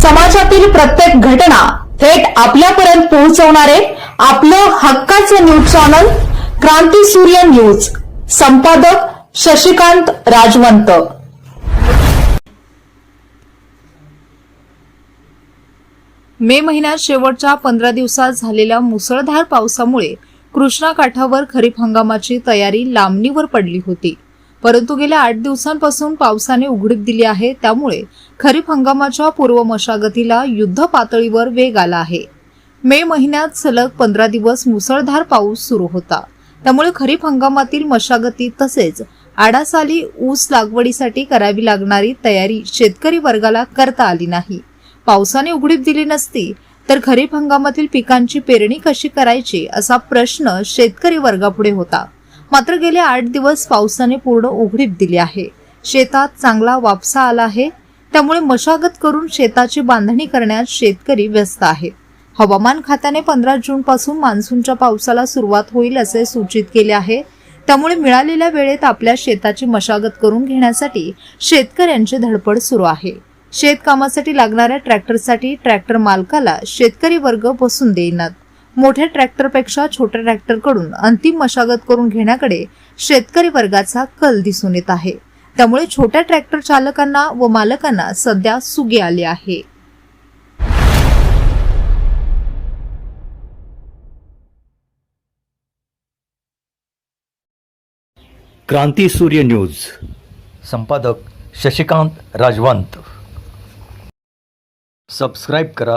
समाजातील प्रत्येक घटना थेट आपल्यापर्यंत पोहोचवणारे आपलं हक्काचं न्यूज चॅनल क्रांती सूर्य न्यूज. संपादक शशिकांत राजवंत. मे महिन्यात शेवटच्या पंधरा दिवसात झालेल्या मुसळधार पावसामुळे कृष्णा काठावर खरीप हंगामाची तयारी लांबणीवर पडली होती. परंतु गेल्या आठ दिवसांपासून पावसाने उघडीप दिली आहे. त्यामुळे खरीप हंगामाच्या पूर्व मशागतीला युद्ध पातळीवर वेग आला आहे. मे महिन्यात सलग पंधरा दिवस मुसळधार पाऊस सुरू होता. त्यामुळे खरीप हंगामातील मशागती तसेच आडासाली ऊस लागवडीसाठी करावी लागणारी तयारी शेतकरी वर्गाला करता आली नाही. पावसाने उघडीप दिली नसती तर खरीप हंगामातील पिकांची पेरणी कशी करायची असा प्रश्न शेतकरी वर्गापुढे होता. मात्र गेले आठ दिवस पावसाने पूर्ण उघडीप दिली आहे. शेतात चांगला वापसा आला आहे. त्यामुळे मशागत करून शेताची बांधणी करण्यात शेतकरी व्यस्त आहेत. हवामान खात्याने पंधरा जून पासून मान्सूनच्या पावसाला सुरुवात होईल असे सूचित केले आहे. त्यामुळे मिळालेल्या वेळेत आपल्या शेताची मशागत करून घेण्यासाठी शेतकऱ्यांची धडपड सुरू आहे. शेतकामासाठी लागणाऱ्या ट्रॅक्टरसाठी ट्रॅक्टर मालकाला शेतकरी वर्ग बसून देईनात. मोठ्या ट्रॅक्टरपेक्षा छोट्या ट्रॅक्टरकडून अंतिम मशागत करून घेण्याकडे शेतकरी वर्गाचा कल दिसून येत आहे. त्यामुळे छोट्या ट्रॅक्टर चालकांना व मालकांना सध्या सुगे आले आहे. क्रांती सूर्य न्यूज. संपादक शशिकांत राजवंत. सबस्क्राईब करा.